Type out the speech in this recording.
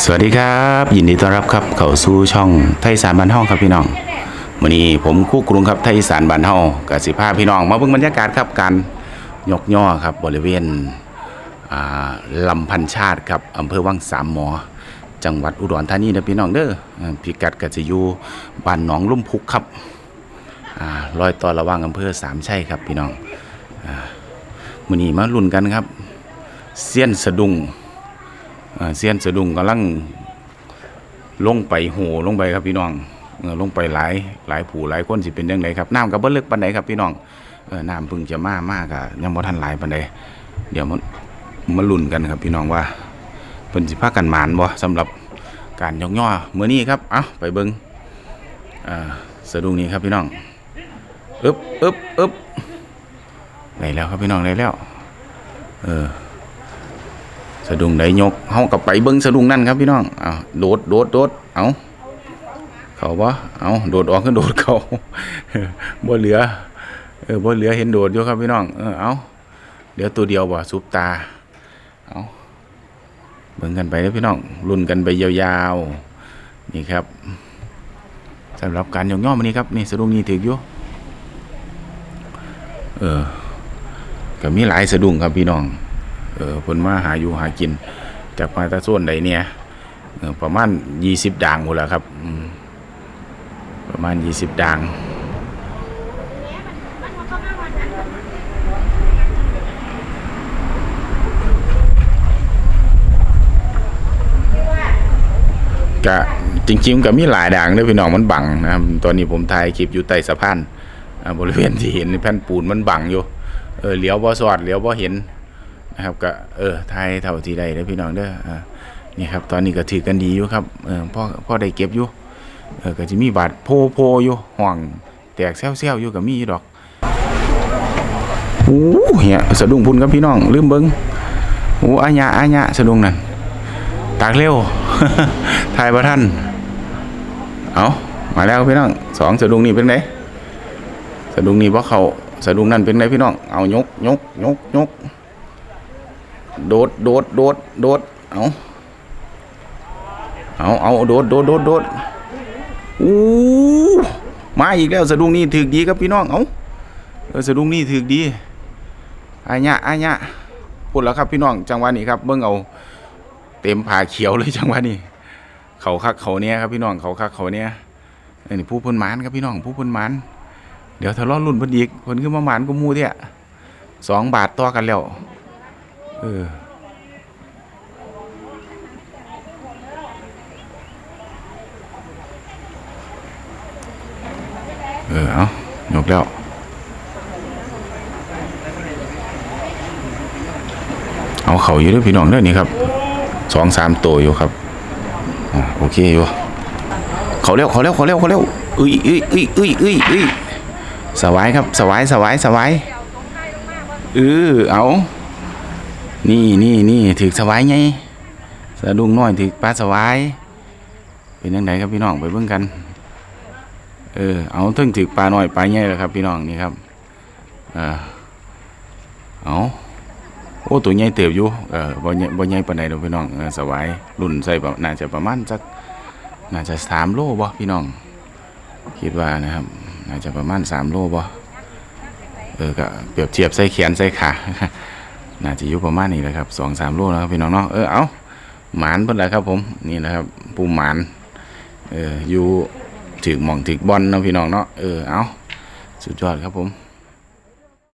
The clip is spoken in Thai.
สวัสดีครับ ยินดีต้อนรับครับเข้าสู่ช่องไทยสานบ้านเฮาครับพี่น้องวันนี้ผมคู่กรุงครับไทยสานบ้านเฮากับสิพาพี่น้อง มาเบิ่งบรรยากาศครับการยกย่อครับบริเวณลำพันชาติครับอำเภอวังสามหมอ จังหวัดอุดรธานีนะพี่น้องเด้อพิกัดก็จะอยู่บ้านหนองลุ่มพุกครับอ่ารอยต่อระว่างอำเภอสามชัยครับพี่น้องมือนี้มาลุ้นกันครับเซียนสะดุ้ง เซียนสะดุ้งกำลังลงไปโหลงไปครับพี่น้องลงไปหลายหลายผู้หลายคนสิเป็นยังไงครับน้ำกับบ่ลึกปานใดครับพี่น้องน้ำพิ่งจะมามากอะยังบ่ทันหลายปานใดเดี๋ยวมันมาลุ้นกันครับพี่น้องว่าเพิ่นสิพากันหมานบ่สำหรับการยกย่อเมื้อนี้ครับเอ้าไปเบิ่งอ่าสะดุ้งนี้ครับพี่น้องอึบอึบอึบได้แล้วครับพี่น้องได้แล้ว เออ สะดุ้งได้ยกเฮากับไปเบิ่งสะดุ้งนั่นครับพี่น้องอ้าวโดดโดดโดดเอาเขาบ่เอาโดดออกขึ้นโดดเขาบ่เหลือเออบ่เหลือเห็นโดดอยู่ครับพี่น้องเออเอาเหลือตัวเดียวบ่ซุปตาเอาเบิ่งกันไปเด้อพี่น้องลุ้นกันไปยาวๆนี่ครับสำหรับการยกย่อมื้อนี้ครับนี่สะดุ้งนี่ถึกอยู่เออก็มีหลายสะดุ้งครับพี่น้อง เออเพิ่นมาหาอยู่หากิน จากมาตาส่วนใดเนี่ยประมาณยี่สิบด่างหมดแล้วครับประมาณยี่สิบด่างก็จริงๆก็มีหลายด่างเด้อพี่น้องมันบังนะครับตอนนี้ผมถ่ายคลิปอยู่ใต้สะพานบริเวณที่เห็นแผ่นปูนมันบังอยู่เออเลี้ยวบ่สอดเลี้ยวบ่เห็น นะครับก็เออไทยเท่าที่ได้เด้อพี่น้องเด้ออ่านี่ครับตอนนี้ก็ถือกันดีอยู่ครับเออพ่อพ่อได้เก็บอยู่เออก็จะมีบาดโพโพอยู่ห่วงแตกแซวๆอยู่ก็มีดอกโอ้เหี้ยสะดุ้งพุ่นครับพี่น้องลืมเบิ่งโอ้อาญะอาญะสะดุ้งนั่นตากเร็วทายบ่ทันเอามาแล้วพี่น้องสองสะดุ้งนี่เป็นไงสะดุ้งนี่บ่เขาสะดุ้งนั่นเป็นไงพี่น้องเอายกยกยกยก โดดโดดโดดโดดเอาเอาเอาโดดโดดโดดโดดอู้มาอีกแล้วสะดุ้งนี่ถือดีครับพี่น้องเอาเออสะดุ้งนี่ถือดีอาญะอาญะพูดแล้วครับพี่น้องจังหวะนี้ครับเบิ่งเอาเต็มผ่าเขียวเลยจังหวะนี้เขาคักเขาเนี้ยครับพี่น้องเขาคักเขาเนี้ยนี่ผู้พิ่นหมานครับพี่น้องผู้พิ่นหมานเดี๋ยวทะเลาะรุ่นพิ่นอีกเพิ่นขึ้นมาหมานกูมูเที่ยสองบาทต่อกันแล้ว เออเออเอายกแล้วเอาเขาอยู่ด้วยพี่น้องเด้อนี่ครับสองสามตัวอยู่ครับอ่าโอเคอยู่เขาเร็วเขาเร็วเขาเร็วเขาเร็วอุ้ยอุ้ยอุ้ยอุ้ยอุ้ยอุ้ยสวายครับสวายสวายสวายเออเอา นี่นี่นี่ถือสวายไงสะดุ้งน้อยถือปลาสวายเป็นยังไงครับพี่น้องไปเบิ่งกัน เออเอาถึงถือปลาหน้อยปลาใหญ่แล้วครับ พี่น้องนี่ครับเออเอาโอ้ตัวใหญ่เติบอยู่เออบ่ใหญ่บ่ใหญ่ปานใดดอกพี่น้องสวายรุ่นใส่ประน่าจะประมาณสักน่าจะสามโลบ่พี่น้อง คิดว่านะครับ น่าจะประมาณสามโลบ่เออก็เปรียบเทียบใส่แขนใส่ขา น่าจะยุประมาณนี้แหละครับสองสามโลนะครับพี่น้องเนาะเออเอาหมานเพิ่นแหละครับผมนี่นะครับปูหมานเอออยู่ถึกหม่องถึกบอลนะพี่น้องเนาะเออเอาสุดยอดครับผม